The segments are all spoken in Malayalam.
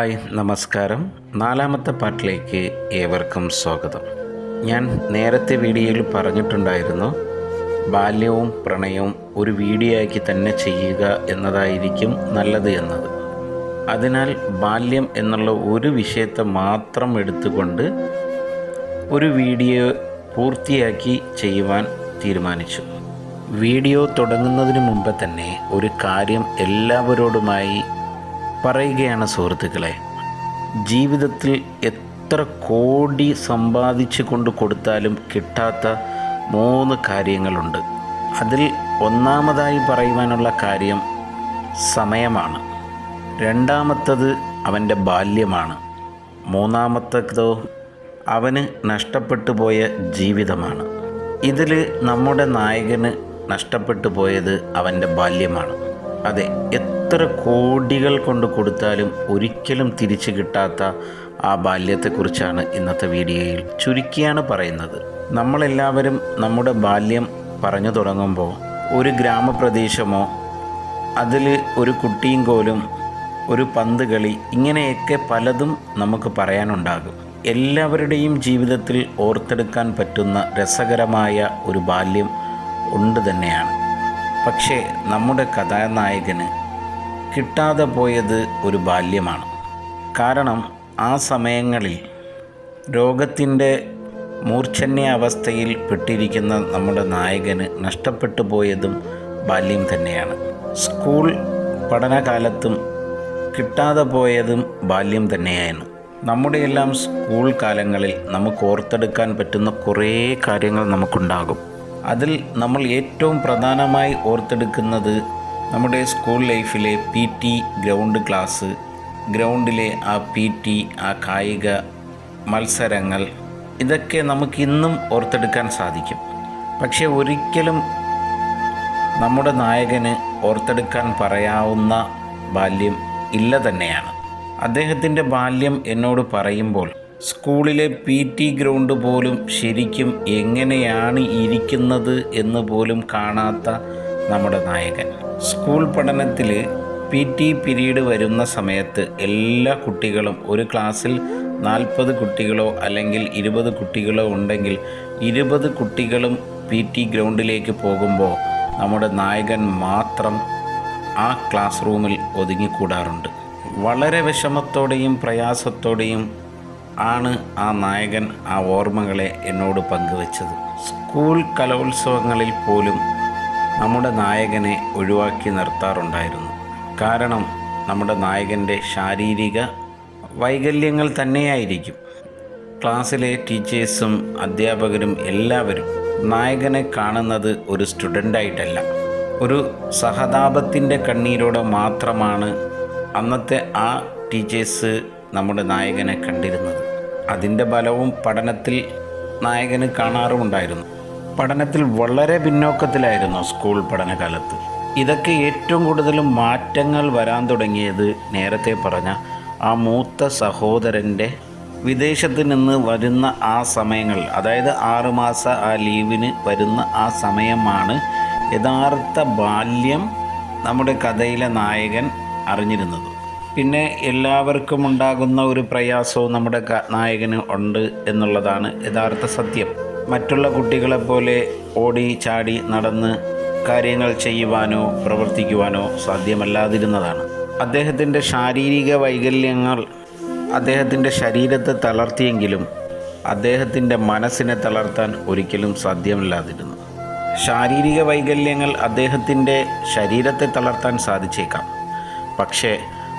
ഹായ് നമസ്കാരം. നാലാമത്തെ പാട്ടിലേക്ക് ഏവർക്കും സ്വാഗതം. ഞാൻ നേരത്തെ വീഡിയോയിൽ പറഞ്ഞിട്ടുണ്ടായിരുന്നു ബാല്യവും പ്രണയവും ഒരു വീഡിയോ ആക്കി തന്നെ ചെയ്യുക എന്നതായിരിക്കും നല്ലത് എന്നത്. അതിനാൽ ബാല്യം എന്നുള്ള ഒരു വിഷയത്തെ മാത്രം എടുത്തുകൊണ്ട് ഒരു വീഡിയോ പൂർത്തിയാക്കി ചെയ്യുവാൻ തീരുമാനിച്ചു. വീഡിയോ തുടങ്ങുന്നതിന് മുമ്പ് തന്നെ ഒരു കാര്യം എല്ലാവരോടുമായി പറയുകയാണ് സുഹൃത്തുക്കളെ ജീവിതത്തിൽ എത്ര കോടി സമ്പാദിച്ചു കൊണ്ട് കൊടുത്താലും കിട്ടാത്ത മൂന്ന് കാര്യങ്ങളുണ്ട്. അതിൽ ഒന്നാമതായി പറയുവാനുള്ള കാര്യം സമയമാണ്. രണ്ടാമത്തത് അവന്റെ ബാല്യമാണ്. മൂന്നാമത്തതോ അവന് നഷ്ടപ്പെട്ടു പോയ ജീവിതമാണ്. ഇതിൽ നമ്മുടെ നായകന് നഷ്ടപ്പെട്ടു പോയത് അവന്റെ ബാല്യമാണ്. അതെ എത്ര കോടികൾ കൊണ്ട് കൊടുത്താലും ഒരിക്കലും തിരിച്ചു കിട്ടാത്ത ആ ബാല്യത്തെക്കുറിച്ചാണ് ഇന്നത്തെ വീഡിയോയിൽ ചുരുക്കിയാണ് പറയുന്നത്. നമ്മളെല്ലാവരും നമ്മുടെ ബാല്യം പറഞ്ഞു തുടങ്ങുമ്പോൾ ഒരു ഗ്രാമപ്രദേശമോ അതിൽ ഒരു കുട്ടിയും കോലും ഒരു പന്ത് കളി ഇങ്ങനെയൊക്കെ പലതും നമുക്ക് പറയാനുണ്ടാകും. എല്ലാവരുടെയും ജീവിതത്തിൽ ഓർത്തെടുക്കാൻ പറ്റുന്ന രസകരമായ ഒരു ബാല്യം ഉണ്ട് തന്നെയാണ്. പക്ഷേ നമ്മുടെ കഥാനായകന് കിട്ടാതെ പോയത് ഒരു ബാല്യമാണ്. കാരണം ആ സമയങ്ങളിൽ രോഗത്തിന്റെ മൂർച്ഛന്യ അവസ്ഥയിൽ പെട്ടിരിക്കുന്ന നമ്മുടെ നായകന് നഷ്ടപ്പെട്ടു പോയതും ബാല്യം തന്നെയാണ്. സ്കൂൾ പഠനകാലത്തും കിട്ടാതെ പോയതും ബാല്യം തന്നെയായിരുന്നു. നമ്മുടെയെല്ലാം സ്കൂൾ കാലങ്ങളിൽ നമുക്ക് ഓർത്തെടുക്കാൻ പറ്റുന്ന കുറേ കാര്യങ്ങൾ നമുക്കുണ്ടാകും. അതിൽ നമ്മൾ ഏറ്റവും പ്രധാനമായി ഓർത്തെടുക്കുന്നത് നമ്മുടെ സ്കൂൾ ലൈഫിലെ പി ടി ഗ്രൗണ്ട് ക്ലാസ് ഗ്രൗണ്ടിലെ ആ പി ടി ആ കായിക മത്സരങ്ങൾ ഇതൊക്കെ നമുക്കിന്നും ഓർത്തെടുക്കാൻ സാധിക്കും. പക്ഷേ ഒരിക്കലും നമ്മുടെ നായകന് ഓർത്തെടുക്കാൻ പറയാവുന്ന ബാല്യം ഇല്ല തന്നെയാണ്. അദ്ദേഹത്തിന്റെ ബാല്യം എന്നോട് പറയുമ്പോൾ സ്കൂളിലെ പി ടി ഗ്രൗണ്ട് പോലും ശരിക്കും എങ്ങനെയാണ് ഇരിക്കുന്നത് എന്ന് പോലും കാണാത്ത നമ്മുടെ നായകൻ. സ്കൂൾ പഠനത്തിൽ പി ടി പിരീഡ് വരുന്ന സമയത്ത് എല്ലാ കുട്ടികളും ഒരു ക്ലാസ്സിൽ നാൽപ്പത് കുട്ടികളോ അല്ലെങ്കിൽ ഇരുപത് കുട്ടികളോ ഉണ്ടെങ്കിൽ ഇരുപത് കുട്ടികളും പി ടി ഗ്രൗണ്ടിലേക്ക് പോകുമ്പോൾ നമ്മുടെ നായകൻ മാത്രം ആ ക്ലാസ് റൂമിൽ ഒതുങ്ങിക്കൂടാറുണ്ട്. വളരെ വിഷമത്തോടെയും പ്രയാസത്തോടെയും ആണ് ആ നായകൻ ആ ഓർമ്മകളെ എന്നോട് പങ്കുവച്ചത്. സ്കൂൾ കലോത്സവങ്ങളിൽ പോലും നമ്മുടെ നായകനെ ഒഴിവാക്കി നിർത്താറുണ്ടായിരുന്നു. കാരണം നമ്മുടെ നായകന്റെ ശാരീരിക വൈകല്യങ്ങൾ തന്നെയായിരിക്കും. ക്ലാസ്സിലെ ടീച്ചേഴ്സും അധ്യാപകരും എല്ലാവരും നായകനെ കാണുന്നത് ഒരു സ്റ്റുഡന്റായിട്ടല്ല ഒരു സഹതാപത്തിന്റെ കണ്ണീരോടെ മാത്രമാണ് അന്നത്തെ ആ ടീച്ചേഴ്സ് നമ്മുടെ നായകനെ കണ്ടിരുന്നത്. അതിന്റെ ബലവും പഠനത്തിൽ നായകന് കാണാറുമുണ്ടായിരുന്നു. പഠനത്തിൽ വളരെ പിന്നോക്കത്തിലായിരുന്നു സ്കൂൾ പഠനകാലത്ത്. ഇതൊക്കെ ഏറ്റവും കൂടുതലും മാറ്റങ്ങൾ വരാൻ തുടങ്ങിയത് നേരത്തെ പറഞ്ഞ ആ മൂത്ത സഹോദരന്റെ വിദേശത്ത് നിന്ന് വരുന്ന ആ സമയങ്ങൾ അതായത് ആറുമാസ ആ ലീവിന് വരുന്ന ആ സമയമാണ് യഥാർത്ഥ ബാല്യം നമ്മുടെ കഥയിലെ നായകൻ അറിഞ്ഞിരുന്നത്. പിന്നെ എല്ലാവർക്കും ഉണ്ടാകുന്ന ഒരു പ്രയാസവും നമ്മുടെ നായകന് ഉണ്ട് എന്നുള്ളതാണ് യഥാർത്ഥ സത്യം. മറ്റുള്ള കുട്ടികളെപ്പോലെ ഓടി ചാടി നടന്ന് കാര്യങ്ങൾ ചെയ്യുവാനോ പ്രവർത്തിക്കുവാനോ സാധ്യമല്ലാതിരുന്നതാണ്. അദ്ദേഹത്തിന്റെ ശാരീരിക വൈകല്യങ്ങൾ അദ്ദേഹത്തിന്റെ ശരീരത്തെ തളർത്തിയെങ്കിലും അദ്ദേഹത്തിന്റെ മനസ്സിനെ തളർത്താൻ ഒരിക്കലും സാധ്യമല്ലാതിരുന്നു. ശാരീരിക വൈകല്യങ്ങൾ അദ്ദേഹത്തിന്റെ ശരീരത്തെ തളർത്താൻ സാധിച്ചേക്കാം. പക്ഷേ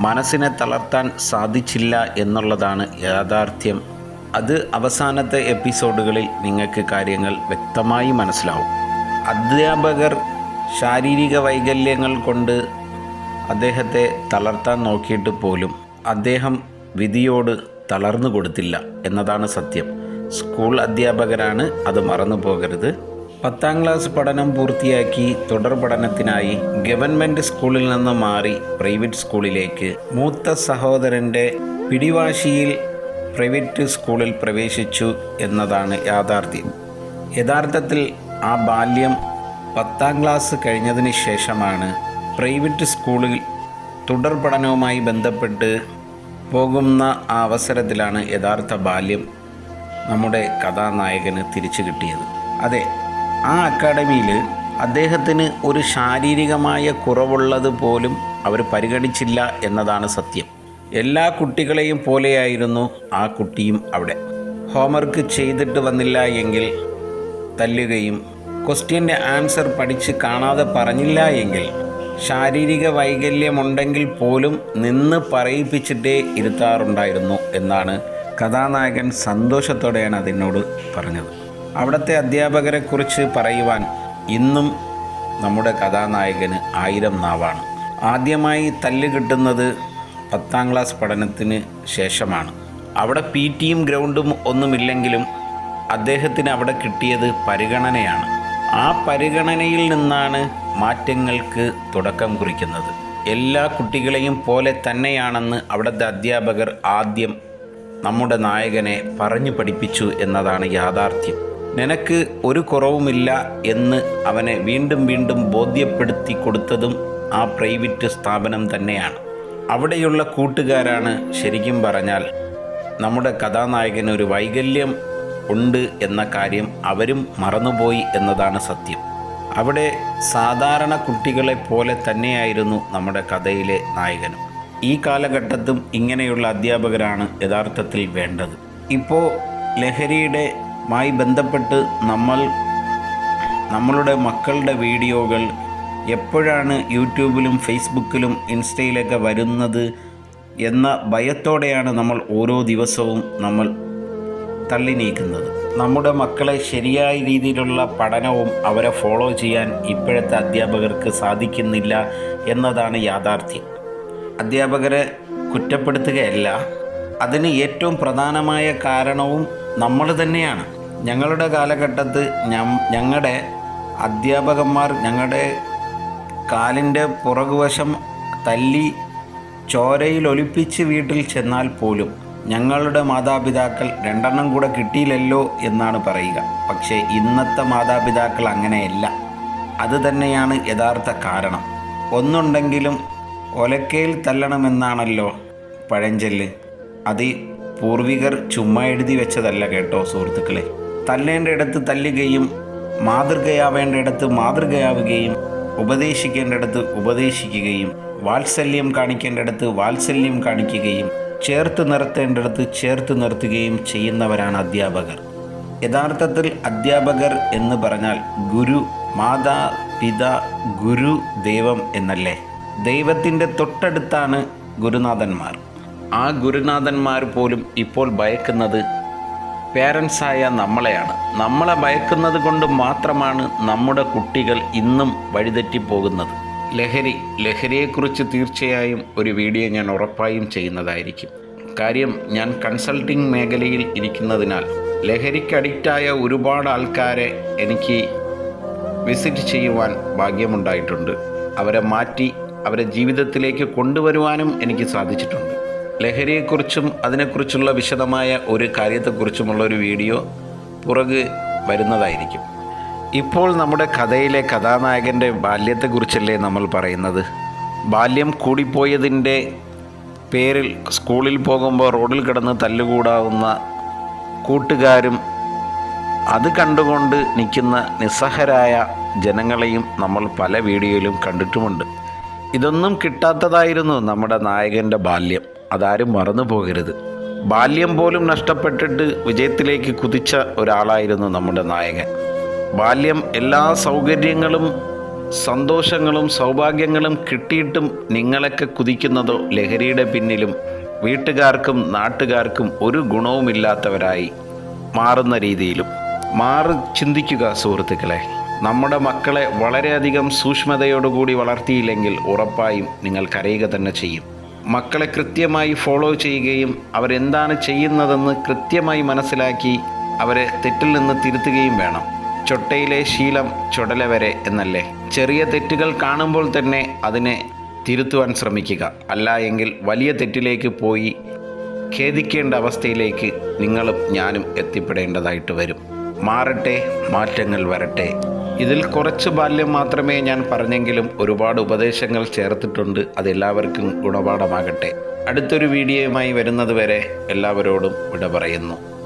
മനസ്സിനെ തളർത്താൻ സാധിച്ചില്ല എന്നുള്ളതാണ് യാഥാർത്ഥ്യം അത് അവസാനത്തെ എപ്പിസോഡുകളിൽ നിങ്ങൾക്ക് കാര്യങ്ങൾ വ്യക്തമായി മനസ്സിലാവും. അധ്യാപകർ ശാരീരിക വൈകല്യങ്ങൾ കൊണ്ട് അദ്ദേഹത്തെ തളർത്താൻ നോക്കിയിട്ട് പോലും അദ്ദേഹം വിധിയോട് തളർന്നു കൊടുത്തില്ല എന്നതാണ് സത്യം. സ്കൂൾ അധ്യാപകരാണ് അത് മറന്നു പോകരുത്. പത്താം ക്ലാസ് പഠനം പൂർത്തിയാക്കി തുടർ പഠനത്തിനായി ഗവൺമെന്റ് സ്കൂളിൽ നിന്ന് മാറി പ്രൈവറ്റ് സ്കൂളിലേക്ക് മൂത്ത സഹോദരന്റെ പിടിവാശിയിൽ പ്രൈവറ്റ് സ്കൂളിൽ പ്രവേശിച്ചു എന്നതാണ് യാഥാർത്ഥ്യം. യഥാർത്ഥത്തിൽ ആ ബാല്യം പത്താം ക്ലാസ് കഴിഞ്ഞതിന് ശേഷമാണ് പ്രൈവറ്റ് സ്കൂളിൽ തുടർ പഠനവുമായി ബന്ധപ്പെട്ട് പോകുന്ന ആ അവസരത്തിലാണ് യഥാർത്ഥ ബാല്യം നമ്മുടെ കഥാനായകന് തിരിച്ചു കിട്ടിയത്. അതെ ആ അക്കാഡമിയിൽ അദ്ദേഹത്തിന് ഒരു ശാരീരികമായ കുറവുള്ളത് പോലും അവർ പരിഗണിച്ചില്ല എന്നതാണ് സത്യം. എല്ലാ കുട്ടികളെയും പോലെയായിരുന്നു ആ കുട്ടിയും അവിടെ. ഹോംവർക്ക് ചെയ്തിട്ട് വന്നില്ല എങ്കിൽ തല്ലുകയും ക്വസ്റ്റ്യന്റെ ആൻസർ പഠിച്ച് കാണാതെ പറഞ്ഞില്ല എങ്കിൽ ശാരീരിക വൈകല്യമുണ്ടെങ്കിൽ പോലും നിന്ന് പറയിപ്പിച്ചിട്ടേ ഇരുത്താറുണ്ടായിരുന്നു എന്നാണ് കഥാനായകൻ സന്തോഷത്തോടെയാണ് അതിനോട് പറഞ്ഞത്. അവിടുത്തെ അധ്യാപകരെക്കുറിച്ച് പറയുവാൻ ഇന്നും നമ്മുടെ കഥാനായകന് ആയിരം നാവാണ്. ആദ്യമായി തല്ല് കിട്ടുന്നത് പത്താം ക്ലാസ് പഠനത്തിന് ശേഷമാണ്. അവിടെ പി ടിയും ഗ്രൗണ്ടും ഒന്നുമില്ലെങ്കിലും അദ്ദേഹത്തിന് അവിടെ കിട്ടിയത് പരിഗണനയാണ്. ആ പരിഗണനയിൽ നിന്നാണ് മാറ്റങ്ങൾക്ക് തുടക്കം കുറിക്കുന്നത്. എല്ലാ കുട്ടികളെയും പോലെ തന്നെയാണെന്ന് അവിടുത്തെ അധ്യാപകർ ആദ്യം നമ്മുടെ നായകനെ പറഞ്ഞു പഠിപ്പിച്ചു എന്നതാണ് യാഥാർത്ഥ്യം. നിനക്ക് ഒരു കുറവുമില്ല എന്ന് അവനെ വീണ്ടും വീണ്ടും ബോധ്യപ്പെടുത്തി കൊടുത്തതും ആ പ്രൈവറ്റ് സ്ഥാപനം തന്നെയാണ്. അവിടെയുള്ള കൂട്ടുകാരാണ് ശരിക്കും പറഞ്ഞാൽ നമ്മുടെ കഥാനായകന് ഒരു വൈകല്യം ഉണ്ട് എന്ന കാര്യം അവരും മറന്നുപോയി എന്നതാണ് സത്യം. അവിടെ സാധാരണ കുട്ടികളെ പോലെ തന്നെയായിരുന്നു നമ്മുടെ കഥയിലെ നായകനും. ഈ കാലഘട്ടത്തും ഇങ്ങനെയുള്ള അധ്യാപകരാണ് യഥാർത്ഥത്തിൽ വേണ്ടത്. ഇപ്പോൾ ലഹരിയുടെ മായി ബന്ധപ്പെട്ട് നമ്മൾ നമ്മളുടെ മക്കളുടെ വീഡിയോകൾ എപ്പോഴാണ് യൂട്യൂബിലും ഫേസ്ബുക്കിലും ഇൻസ്റ്റയിലൊക്കെ വരുന്നത് എന്ന ഭയത്തോടെയാണ് നമ്മൾ ഓരോ ദിവസവും നമ്മൾ തള്ളി നീക്കുന്നത്. നമ്മുടെ മക്കളെ ശരിയായ രീതിയിലുള്ള പഠനവും അവരെ ഫോളോ ചെയ്യാൻ ഇപ്പോഴത്തെ അധ്യാപകർക്ക് സാധിക്കുന്നില്ല എന്നതാണ് യാഥാർത്ഥ്യം. അധ്യാപകരെ കുറ്റപ്പെടുത്തുകയല്ല അതിന് ഏറ്റവും പ്രധാനമായ കാരണവും നമ്മൾ തന്നെയാണ്. ഞങ്ങളുടെ കാലഘട്ടത്ത് ഞങ്ങളുടെ അധ്യാപകന്മാർ ഞങ്ങളുടെ കാലിന്റെ പുറകുവശം തല്ലി ചോരയിൽ ഒലിപ്പിച്ച് വീട്ടിൽ ചെന്നാൽ പോലും ഞങ്ങളുടെ മാതാപിതാക്കൾ രണ്ടെണ്ണം കൂടെ കിട്ടിയില്ലല്ലോ എന്നാണ് പറയുക. പക്ഷേ ഇന്നത്തെ മാതാപിതാക്കൾ അങ്ങനെയല്ല. അത് തന്നെയാണ് യഥാർത്ഥ കാരണം. ഒന്നുണ്ടെങ്കിലും ഒലക്കയിൽ തല്ലണമെന്നാണല്ലോ പഴഞ്ചൊല്ല്. അത് പൂർവികർ ചുമ്മാ എഴുതി വെച്ചതല്ല കേട്ടോ സുഹൃത്തുക്കളെ. തല്ലേണ്ട ഇടത്ത് തല്ലുകയും മാതൃകയാവേണ്ടിടത്ത് മാതൃകയാവുകയും ഉപദേശിക്കേണ്ടിടത്ത് ഉപദേശിക്കുകയും വാത്സല്യം കാണിക്കേണ്ടിടത്ത് വാത്സല്യം കാണിക്കുകയും ചേർത്ത് നിർത്തേണ്ടടത്ത് ചേർത്ത് നിർത്തുകയും ചെയ്യുന്നവരാണ് അധ്യാപകർ. യഥാർത്ഥത്തിൽ അധ്യാപകർ എന്ന് പറഞ്ഞാൽ ഗുരു മാതാ പിത ഗുരു ദൈവം എന്നല്ലേ? ദൈവത്തിന്റെ തൊട്ടടുത്താണ് ഗുരുനാഥന്മാർ. ആ ഗുരുനാഥന്മാർ പോലും ഇപ്പോൾ ഭയക്കുന്നത് പേരൻസായ നമ്മളെയാണ്. നമ്മളെ ഭയക്കുന്നത് കൊണ്ട് മാത്രമാണ് നമ്മുടെ കുട്ടികൾ ഇന്നും വഴിതെറ്റിപ്പോകുന്നത്. ലഹരി ലഹരിയെക്കുറിച്ച് തീർച്ചയായും ഒരു വീഡിയോ ഞാൻ ഉറപ്പായും ചെയ്യുന്നതായിരിക്കും. കാര്യം ഞാൻ കൺസൾട്ടിംഗ് മേഖലയിൽ ഇരിക്കുന്നതിനാൽ ലഹരിക്ക് അഡിക്റ്റായ ഒരുപാട് ആൾക്കാരെ എനിക്ക് വിസിറ്റ് ചെയ്യുവാൻ ഭാഗ്യമുണ്ടായിട്ടുണ്ട്. അവരെ മാറ്റി അവരെ ജീവിതത്തിലേക്ക് കൊണ്ടുവരുവാനും എനിക്ക് സാധിച്ചിട്ടുണ്ട്. ലഹരിയെക്കുറിച്ചും അതിനെക്കുറിച്ചുള്ള വിശദമായ ഒരു കാര്യത്തെക്കുറിച്ചുമുള്ള ഒരു വീഡിയോ പുറകെ വരുന്നതായിരിക്കും. ഇപ്പോൾ നമ്മുടെ കഥയിലെ കഥാനായകന്റെ ബാല്യത്തെക്കുറിച്ചല്ലേ നമ്മൾ പറയുന്നത്? ബാല്യം കൂടിപ്പോയതിന്റെ പേരിൽ സ്കൂളിൽ പോകുമ്പോൾ റോഡിൽ കിടന്ന് തല്ലുകൂടാവുന്ന കൂട്ടുകാരും അത് കണ്ടുകൊണ്ട് നിൽക്കുന്ന നിസ്സഹരായ ജനങ്ങളെയും നമ്മൾ പല വീഡിയോയിലും കണ്ടിട്ടുമുണ്ട്. ഇതൊന്നും കിട്ടാത്തതായിരുന്നു നമ്മുടെ നായകന്റെ ബാല്യം. അതാരും മറന്നു പോകരുത്. ബാല്യം പോലും നഷ്ടപ്പെട്ടിട്ട് വിജയത്തിലേക്ക് കുതിച്ച ഒരാളായിരുന്നു നമ്മുടെ നായകൻ. ബാല്യം എല്ലാ സൗകര്യങ്ങളും സന്തോഷങ്ങളും സൗഭാഗ്യങ്ങളും കിട്ടിയിട്ടും നിങ്ങളൊക്കെ കുതിക്കുന്നതോ ലഹരിയുടെ പിന്നിലും വീട്ടുകാർക്കും നാട്ടുകാർക്കും ഒരു ഗുണവുമില്ലാത്തവരായി മാറുന്ന രീതിയിലും. മാറി ചിന്തിക്കുക സുഹൃത്തുക്കളെ നമ്മുടെ മക്കളെ വളരെയധികം സൂക്ഷ്മതയോടുകൂടി വളർത്തിയില്ലെങ്കിൽ ഉറപ്പായും നിങ്ങൾ കരയുക തന്നെ ചെയ്യും. മക്കളെ കൃത്യമായി ഫോളോ ചെയ്യുകയും അവരെന്താണ് ചെയ്യുന്നതെന്ന് കൃത്യമായി മനസ്സിലാക്കി അവരെ തെറ്റിൽ നിന്ന് തിരുത്തുകയും വേണം. ചൊട്ടയിലെ ശീലം ചുടല വരെ എന്നല്ലേ? ചെറിയ തെറ്റുകൾ കാണുമ്പോൾ തന്നെ അതിനെ തിരുത്തുവാൻ ശ്രമിക്കുക. അല്ല എങ്കിൽ വലിയ തെറ്റിലേക്ക് പോയി ഖേദിക്കേണ്ട അവസ്ഥയിലേക്ക് നിങ്ങളും ഞാനും എത്തിപ്പെടേണ്ടതായിട്ട് വരും. മാറട്ടെ മാറ്റങ്ങൾ വരട്ടെ. ഇതിൽ കുറച്ച് ബാല്യം മാത്രമേ ഞാൻ പറഞ്ഞെങ്കിലും ഒരുപാട് ഉപദേശങ്ങൾ ചേർത്തിട്ടുണ്ട്. അതെല്ലാവർക്കും ഗുണപാഠമാകട്ടെ. അടുത്തൊരു വീഡിയോയുമായി വരുന്നതുവരെ എല്ലാവരോടും വിട പറയുന്നു.